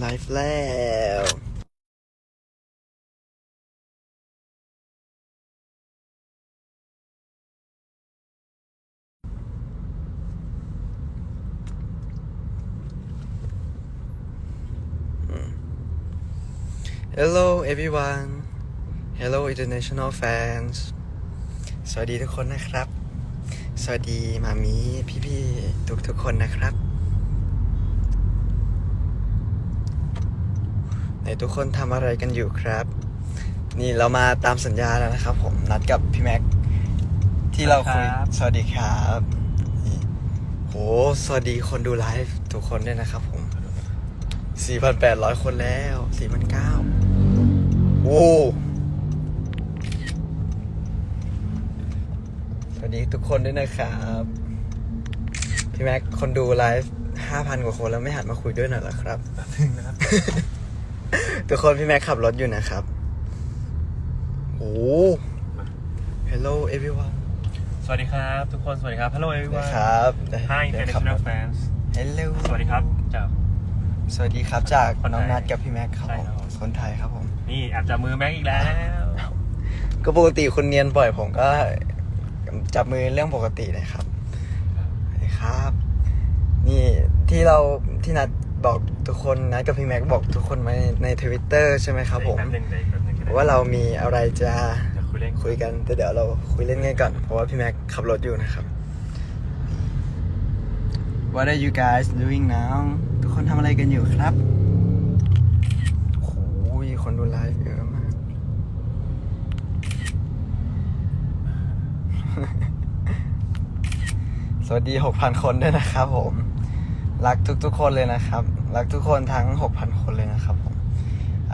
ไลฟ์แล้ว Hello everyone Hello international fans สวัสดีทุกคนนะครับ สวัสดีมามีพี่ๆทุกๆคนนะครับ ในทุกคนทำอะไรกันอยู่ครับ นี่เรามาตามสัญญาแล้วนะครับผมนัดกับพี่แม็กที่เราคุยครับ สวัสดีครับนี่โหสวัสดีคนดูไลฟ์ทุกคนด้วยนะครับผม 4,800 คนแล้ว 4,900โอ้สวัสดีทุกคนด้วยนะครับ พี่แม็กคนดูไลฟ์ 5,000 กว่าคนแล้วไม่หันมาคุยด้วยหน่อยเหรอครับนะครับ ทุกคนพี่แม็กขับรถอยู่นะครับ โอ้ Hello everyone สวัสดีครับทุกคน สวัสดีครับ Hello นะ everyone ครับ Hi เดี๋ยวขับร international ถ fans Hello สวัสดีครับจาก สวัสดีครับจากคนไทยน้องนัดกับพี่แม็กครับใช่ผมครับ คนไทยครับผม นี่แอบจับมือแม็กอีกแล้ว ก็ปกติคุณเนียนบ่อยผมก็ จับมือเรื่องปกติเลยครับครับ นี่ที่เราที่นัดบอก ทุกคนนัดกับพี่แม็กบอกทุกคนมาในในทวิตเตอร์ใช่ไหมครับผมแป๊บนึงเดี๋ยวอีกแป๊บนึงก็ได้ว่าเรามีอะไรจะเดี๋ยวคุยเล่นคุยกันแต่เดี๋ยวเราคุยเล่นกันก่อนเพราะว่าพี่แม็กขับรถอยู่นะครับ What are you guys doing now ทุกคนทำอะไรกันอยู่ครับโอ้ยคนดูไลฟ์เยอะมาก สวัสดี 6,000 คนด้วยนะครับผม รักทุกๆคนเลยนะครับ รักทุกคนทั้ง 6,000 คนเลยนะครับผม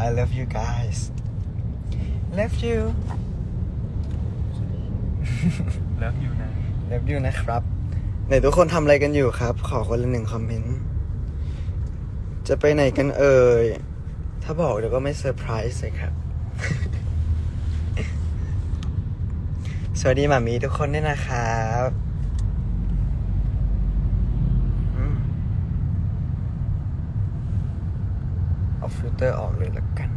I love you guys love you เลิฟยูนะ love you นะครับ ไหนทุกคนทำอะไรกันอยู่ครับ ขอคนละหนึ่งคอมเมนต์ จะไปไหนกันเอ่ย ถ้าบอกเดี๋ยวก็ไม่เซอร์ไพรส์เลยครับ สวัสดีหมามีทุกคนด้วยนะครับอืมเอา ฟิลเตอร์ออกเลยละกัน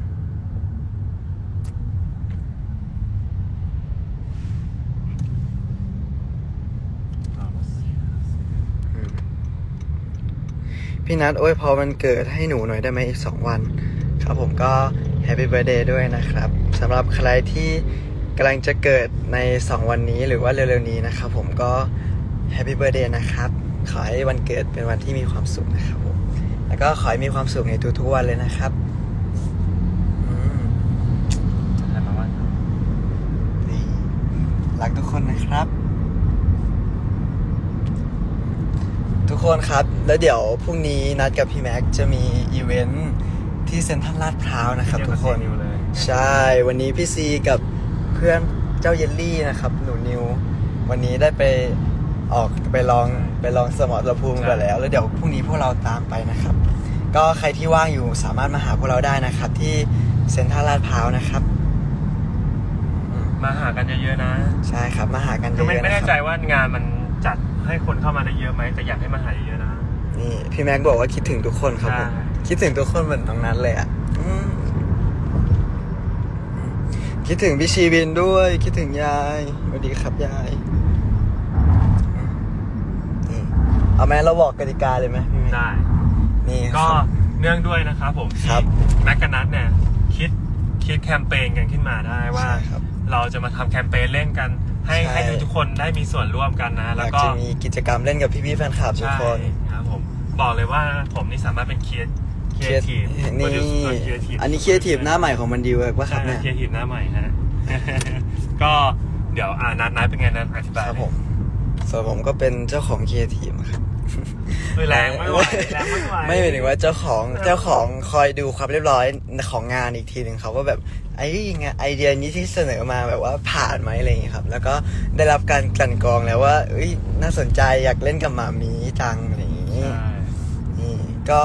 พี่นัทโอ้ยพอวันเกิดให้หนูหน่อยได้ไหมอีกสองวัน ครับผมก็แฮปปี้เบ t ร์เดย์ด้วยนะครับสำหรับใครที่กำลังจะเกิดใน 2 วันนี้หรือว่าเร็วๆนี้นะครับผมก็แฮปปี้เบ t ร์เดย์นะครับ ขอให้วันเกิดเป็นวันที่มีความสุขนะครับผม แล้วก็ขอให้มีความสุขในทุกๆวันเลยนะครับอืมใครมาบ้างครับนี่รักทุกคนนะครับ ทุกคนครับ แล้วเดี๋ยวพรุ่งนี้นัดกับพี่แม็กซ์จะมีอีเวนท์ที่เซ็นทรัลลาดพร้าวนะครับ ทุกคนเดียวบเซนิวเลยใช่ วันนี้พี่ซีกับเพื่อนเจ้าเยลลี่นะครับ หนูนิว วันนี้ได้ไป ออกไปลองไปลองสมรรถภูมิกันแล้ว แล้วเดี๋ยวพรุ่งนี้พวกเราตามไปนะครับ ก็ใครที่ว่างอยู่สามารถมาหาพวกเราได้นะครับ ที่เซ็นทรัลลาดพร้าวนะครับอืมมาหากันเยอะๆนะใช่ครับ มาหากันเยก็ไม่อะๆไม่นะแน่คใจรับว่างานมันจัดให้คนเข้ามาได้เยอะไหมแต่อยากให้มาหาเยอะๆนะ นี่พี่แม็กบอกว่าคิดถึงทุกคนครับผมใช่ คิดถึงทุกคนเหมือนน้องนัทเลยอะอืมคิดถึงพี่ชีวินด้วย คิดถึงยายสวัสดีครับยายนี่ เอาไหมเราบอกกติกาเลยไหมพี่แม็กได้ นี่ก็ครับ เนื่องด้วยนะครับผมครับแมกกานัทเนี่ยคิดคิดแคมเปญกันขึ้นมาได้ว่า ใช่ครับเราจะมาทำแคมเปญเล่นกัน ให้ใช่ ให้ทุกคนได้มีส่วนร่วมกันนะ อแล้วยากก็จะมีกิจกรรมเล่นกับพี่ๆแฟนคลับทุกใช่คนครับผมบอกเลยว่าผมนี่สามารถเป็นเคียร์เคียร์ทีฟนี่อันนี้ครีเอทีฟหน้าใหม่ของมันดีเวิร์กป่ะครับเนี่ย เคียร์ทีฟหน้าใหม่ฮะ ก็เดี๋ยวอ่านัดนัดเป็นไงนัดอธิบายครับผม ส่วนผมก็เป็นเจ้าของครีเอทีฟครับเฮ้ยแรงไม่ไหวแรงไม่ไหวไม่หมายถึงว่าเจ้าของเจ้าของคอยดูความเรียบร้อยของงานอีกทีหนึ่งครับว่าแบบไอ้งานไอเดียนี้ที่เสนอมาแบบว่าผ่านไหมอะไรอย่างเงี้ยครับ แล้วก็ได้รับการกลั่นกรองแล้วว่าเอ้ยน่าสนใจอยากเล่นกับหมามีจังอะไรอย่างงี้ใช่นี่ก็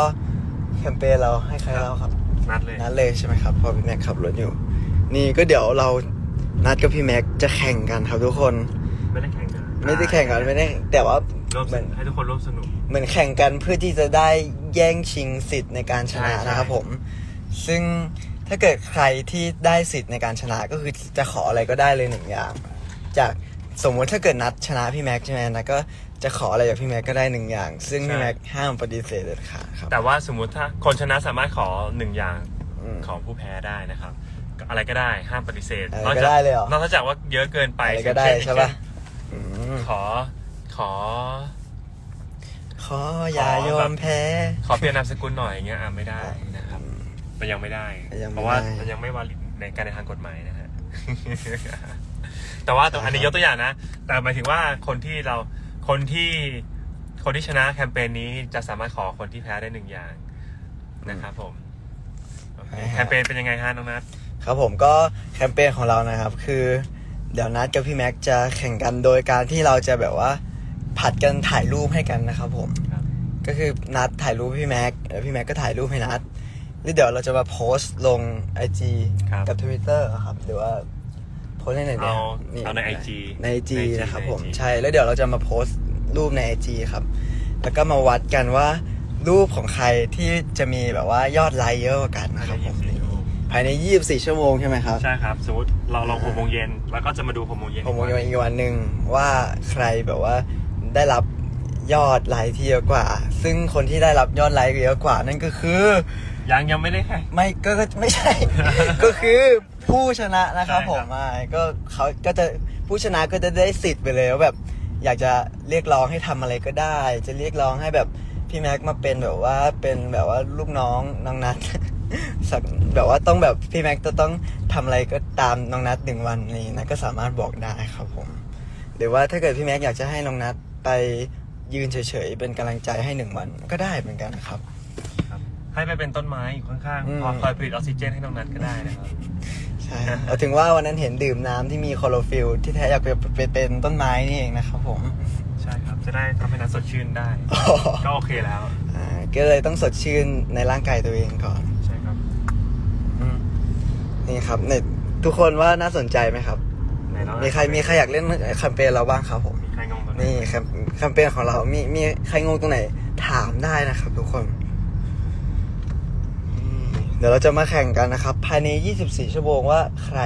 แคมเปญเราให้ใครเราครับ นัดเลยนัดเลยใช่ไหมครับเพอพี่แม็กขับรถอยู่ นี่ก็เดี๋ยวเรานัดกับพี่แม็กจะแข่งกันครับทุกคน ไม่ได้แข่งกันไม่ได้แข่งกันไม่ได้แต่ว่าร่วมสนุกให้ทุกคนร่วมสนุก เหมือนแข่งกันเพื่อที่จะได้แย่งชิงสิทธิ์ในการชนะใช่ใช่ นะครับผม ซึ่งถ้าเกิดใครที่ได้สิทธิ์ในการชนะก็คือจะขออะไรก็ได้เลยหนึ่งอย่าง จากสมมุติถ้าเกิดนัดชนะพี่แม็กซ์ใช่ไหมนะก็จะขออะไรจากพี่แม็กซ์ก็ได้หนึ่งอย่าง ซึ่งพี่แม็กซ์ห้ามปฏิเสธเด็ดขาดครับ แต่ว่าสมมุติถ้าคนชนะสามารถขอหนึ่งอย่างอืมของผู้แพ้ได้นะครับ อะไรก็ได้ห้ามปฏิเสธอะไรก็ได้เลยเหรอนอกจากว่าเยอะเกินไปอะไรก็ได้เนใช่ปะอืม ขอ ขอ ขออย่ายอมแพ้ ขอเปลี่ยนนามสกุลหน่อยอย่างเงี้ยอะไม่ได้นะครับ มันยังไม่ได้ยังไม่เพราะว่าได้มันยังไม่วาลิดในการในทางกฎหมายนะฮะ แต่ว่าตัวอันนี้ยกตัวอย่างนะ แต่หมายถึงว่าคนที่เรา คนที่คนที่ชนะแคมเปญนี้จะสามารถขอคนที่แพ้ได้หนึ่งอย่างนะครับผมโอเคแคมเปญเป็นยังไงฮะน้องนัทครับผมก็แคมเปญของเรานะครับ คือ เดี๋ยวนัดกับพี่แม็กซ์จะแข่งกันโดยการที่เราจะแบบว่าผัดกันถ่ายรูปให้กันนะครับผม ครับ ก็คือนัดถ่ายรูปพี่แม็กซ์แล้วพี่แม็กซ์ก็ถ่ายรูปให้นัดแล้วเดี๋ยวเราจะมาโพสต์ลง IG ครับ กับ Twitter อะครับหรือว่าโพสต์ในไหนเนี่ยเอานี่เอาใน IG ใน IG ใน IG นะครับผมใน IG ใช่แล้วเดี๋ยวเราจะมาโพสต์รูปใน IG ครับ แล้วก็มาวัดกันว่ารูปของใครที่จะมีแบบว่ายอดไลค์เยอะกว่ากันนะครับผม ภายใน 24 ชั่วโมงใช่ไหมครับใช่ครับ สมมติเราลองหกโมงเย็นแล้วก็จะมาดูหกโมงเย็นผมมองอีกวันหนึ่งว่าใครแบบว่าได้รับยอดไลค์ที่เยอะกว่า ซึ่งคนที่ได้รับยอดไลค์เยอะกว่านั่นก็คือ ยังยังไม่ได้แข่งไม่ก็ก็ไม่ใช่ ก็คือผู้ชนะนะครับใช่ผครัมบอ่าก็เขาก็จะผู้ชนะก็จะได้สิทธิ์ไปเลยว่าแบบ อยากจะเรียกร้องให้ทำอะไรก็ได้ จะเรียกร้องให้แบบพี่แม็กมาเป็นแบบว่าเป็นแบบว่าลูกน้องน้องนัท สักแบบว่าต้องแบบพี่แม็กจะต้องทำอะไรก็ตามน้องนัทหนึ่งวันนี้นะก็สามารถบอกได้ครับผมหรือว่าถ้าเกิดพี่แม็กอยากจะให้น้องนัทไปยืนเฉยๆเป็นกำลังใจให้หนึ่งวันก็ได้เหมือนกันนะครับครับให้ไปเป็นต้นไม้อยู่ข้างอืมๆพอคอยผลิตออกซิเจนให้น้องนัทก็ได้นะครับใช่ครับเอาถึงว่าวันนั้นเห็นดื่มน้ำที่มีคลอโรฟิลล์ที่แท้อยากไปไปเป็นต้นไม้นี่เองนะครับผมใช่ครับจะได้ทำให้นัทสดชื่นได้ ก็โอเคแล้วอ่าก็เลยต้องสดชื่นในร่างกายตัวเองก่อนใช่ครับอืม นี่ครับเนี่ยทุกคนว่าน่าสนใจไหมครับ ไหนน้องนัทมีใครมีใครอยากเล่นแคมเปญเราบ้างครับผม มีใครงงตรงไหนนี่แคมแคมเปญของเรา มีมีใครงงตรงไหน ถามได้นะครับทุกคนอืมเดี๋ยวเราจะมาแข่งกันนะครับ ภายใน 24 ชั่วโมงว่าใคร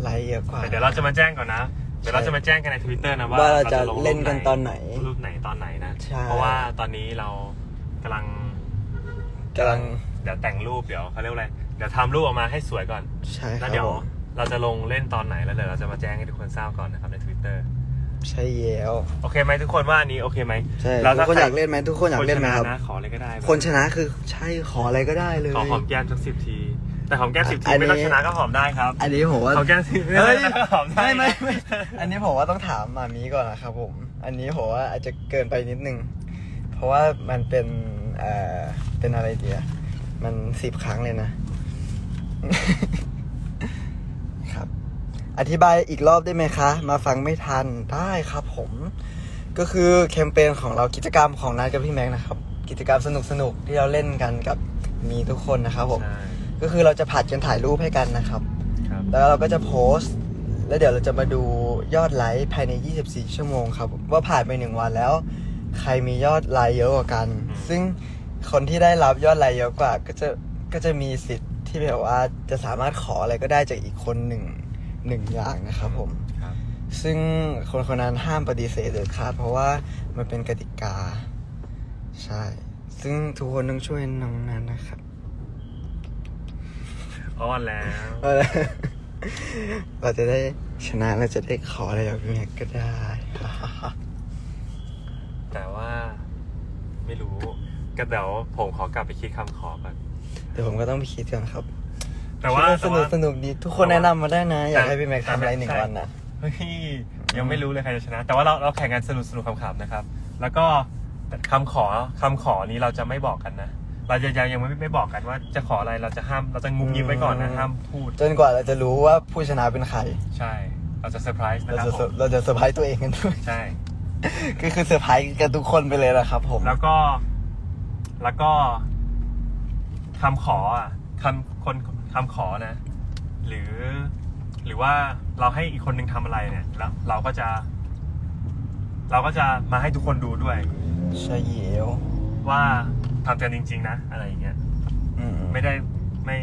ไลค์เยอะกว่า แต่เดี๋ยวเราจะมาแจ้งก่อนนะ เดี๋ยวเราจะมาแจ้งกันในทวิตเตอร์นะว่าว่าเราจะลงรูปเล่นกันตอนไหนรูปไหนตอนไหนนะ ใช่ เพราะว่าตอนนี้เรากำลังกำลัง เดี๋ยวแต่งรูปเดี๋ยวเขาเรียกว่าอะไรเดี๋ยวทำรูปออกมาให้สวยก่อน ใช่คแล้รัวบเดี๋ยวผมเราจะลงเล่นตอนไหนแล้วเดี๋ยวเราจะมาแจ้งให้ทุกคนทราบก่อนนะครับในทวิตเตอร์ใช่แล้วโอเคไหมทุกคนว่าอันนี้โอเคไหมใช่แล้วทุกคนใรอยากเล่นไหมทุกคนอยากเล่นไหมครับนชะนะขออะไรก็ได้ คนชนะคือใช่ขออะไรก็ได้เลย ขอหอมแก้มสักสิบที แต่หอมแก้มสิบทีอันนี้ ไม่ต้องชนะก็หอมได้ครับอันนี้ผมว่า หอมแก้มสิบเฮ้ยไม่หอมได้ไม่ไม่ไม่ อันนี้ผมว่าต้องถามมามีก่อนนะครับผม อันนี้ผมว่าอาจจะเกินไปนิดนึง เพราะว่ามันเป็นเอ่อเป็นอะไรเดียมันสิบครั้งเลยนะ ครับ อธิบายอีกรอบได้ไหมคะ มาฟังไม่ทันได้ครับผม ก็คือแคมเปญของเรากิจกรรมของนัดกับพี่แม็กซ์นะครับ กิจกรรมสนุกสนุกๆที่เราเล่นกันกับมีทุกคนนะครับผม ใช่ก็คือเราจะผัดกันถ่ายรูปให้กันนะครับ ครับแล้วเราก็จะโพสต์ แล้วเดี๋ยวเราจะมาดูยอดไลค์ภายใน 24 ชั่วโมงครับ ว่าผ่านไปหนึ่งวันแล้ว ใครมียอดไลค์เยอะกว่ากัน ซึ่งคนที่ได้รับยอดไลค์เยอะกว่า ก็จะก็จะมีสิทธิ์ ที่แบบว่าจะสามารถขออะไรก็ได้จากอีกคนหนึ่งหนึ่งอย่างนะครับผม ครับซึ่งคนคนนั้นห้ามปฏิเสธเด็ดขาดเพราะว่ามันเป็นกติกา ใช่ ซึ่งทุกคนต้องช่วยน้องนั้นนะครับ อ้อนแล้วเออเราจะได้ชนะเราจะได้ขออะไรจากพี่แม็กก็ได้ แต่ว่าไม่รู้ก็เดี๋ยวผมขอกลับไปคิดคำขอก่อน เดี๋ยวผมก็ต้องไปคิดก่อนครับแต่ว่าคิดสนุกสนุกดีทุกคนแนะนำมาได้นะ อยากแต่ให้พี่แม็กแต่ทำอะไรหนึ่งใช่วันนะ เฮ้ยยังไม่รู้เลยใครจะชนะ แต่ว่าเราเราแข่งกันสนุกสนุกขำๆนะครับ แล้วก็คำขอคำขอนี้เราจะไม่บอกกันนะ เราจะยังยังไม่ไม่บอกกันว่าจะขออะไรเราจะห้ามเราจะงุบยิบไว้ก่อนนะห้ามพูดจนกว่าเราจะรู้ว่าผู้ชนะเป็นใคร ใช่ เราจะเซอร์ไพรส์นะเราครับจะผมเราจะเซอร์ไพรส์ตัวเองกันด้วย ใช่ ก็คือเซอร์ไพรส์กันทุกคนไปเลยนะครับผม แล้วก็ แล้วก็ คำขออะคำคนคำขอนะ หรือหรือว่าเราให้อีกคนหนึ่งทำอะไรเนี่ยแล้วเราก็จะ เราก็จะมาให้ทุกคนดูด้วยใช่เยวว่าทำกันจริง ๆ นะ อะไรอย่างเงี้ยอืมไม่ได้ไม่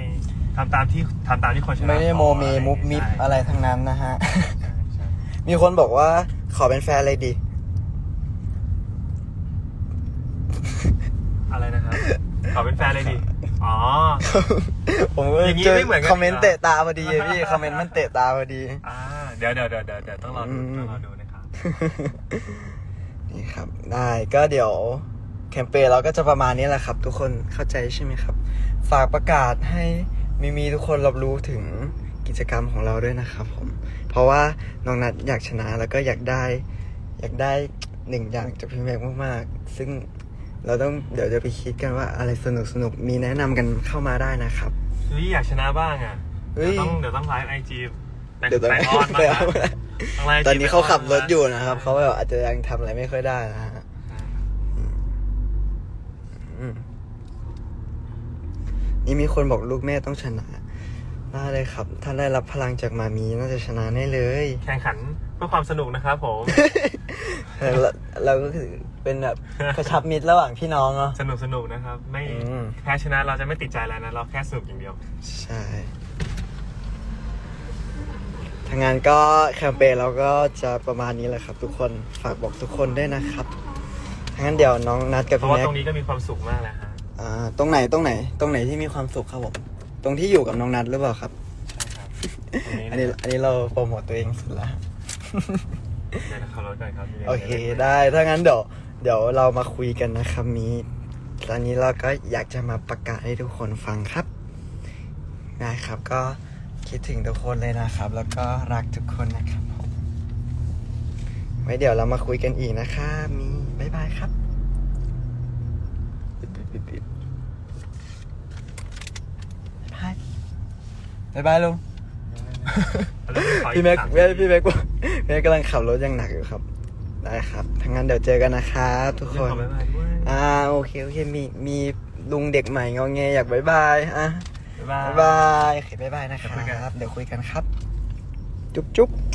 ทำตามที่ทำตามที่คนชนะไม่ได้ขอโมเมอะไรมุบมิบใช่อะไรทั้งนั้นนะฮะใช่ใช่มีคนบอกว่าขอเป็นแฟนเลยดิ อะไรนะครับ ขอเป็นแฟนเลยดิ อ๋อ ผมก็อย่างนี้เจอไม่เหมือนกันคอมเมนต์เหรอเตะตาพอดีอะพี่คอมเมนต์มันเตะตาพอดี อ่าเดี๋ยวเดี๋ยวเดี๋ยวเดี๋ยวเดี๋ยวต้องรอดูอืมต้องรอดูนะครับนี่ครับ ได้ก็เดี๋ยวแคมเปญเราก็จะประมาณนี้แหละครับ ทุกคนเข้าใจใช่ไหมครับ ฝากประกาศให้มีมีทุกคนรับรู้ถึงกิจกรรมของเราด้วยนะครับผม เพราะว่าน้องนัดอยากชนะแล้วก็อยากได้ อยากได้หนึ่งอย่างจากพี่แม็กมากๆ ซึ่ง เราต้องเดี๋ยวจะไปคิดกันว่าอะไรสนุกสนุกๆมีแนะนำกันเข้ามาได้นะครับ เฮ้ยอยากชนะบ้างอะเฮ้ย เดี๋ยวต้องเดี๋ยวต้องไลฟ์ไอจีแต่เดี๋ยวตอนแต่นี้ออนบ้างนะต้องไลฟ์ IG ตอนนี้เขาขับรถอยู่ไปนะครับ เขาแบบอาจจะยังทำอะไรไม่ค่อยได้นะฮะอืมนี่มีคนบอกลูกแม่ต้องชนะได้เลยครับ ถ้าได้รับพลังจากมามีน่าจะชนะแน่เลย แข่งขันเพื่อความสนุกนะครับผม เราเราก็คือเป็นแบบกระชับมิตรระหว่างพี่น้องเนาะ สนุกสนุกนะครับ ไม่อืม แพ้ชนะเราจะไม่ติดใจแล้วนะเราแค่สนุกอย่างเดียว ใช่ทางงานก็แคมเปญเราก็จะประมาณนี้แหละครับ ทุกคน ฝากบอกทุกคนด้วยนะครับทางนั้นเดี๋ยวน้องนัดกับเพราะพี่ว่าแม็ตกรงนี้ก็มีความสุขมากแล้วฮะอ่าตรงไหนตรงไหน ตรงไหนที่มีความสุขครับผม ตรงที่อยู่กับน้องนัดหรือเปล่าครับ ใช่ครับตรงนี้อันนี้ อันนี้เราโปรโมทตัวเองสุดละเดี๋ยว ขับรถก่อนครับโอเคได้ถ้างั้นเดี๋ยวเดี๋ยวเรามาคุยกันนะครับมีตอนนี้เราก็อยากจะมาประกาศให้ทุกคนฟังครับได้ครับ ก็คิดถึงทุกคนเลยนะครับ แล้วก็รักทุกคนนะครับผมไว้เดี๋ยวเรามาคุยกันอีกนะครับมีบ๊ายบายครับบ๊ายบายบ๊ายบายลุงพี่แม็กพี่พี่แม็ก ว่าพี่แม็กกำลังขับรถอย่างหนักอยู่ครับ ได้ครับทั้างนั้นเดี๋ยวเจอกันนะครับทุกขคอนบ๊ายบายด้วยอ่าโอเคโอเคมีมีลุงเด็กใหม่งอแงอยากบายบายอะบ๊ายบายบายบายโอเคบายบายนะคเดี๋ยวคุยกันรับ เดี๋ยวคุยกันครับ จุ๊บจุ๊บอืม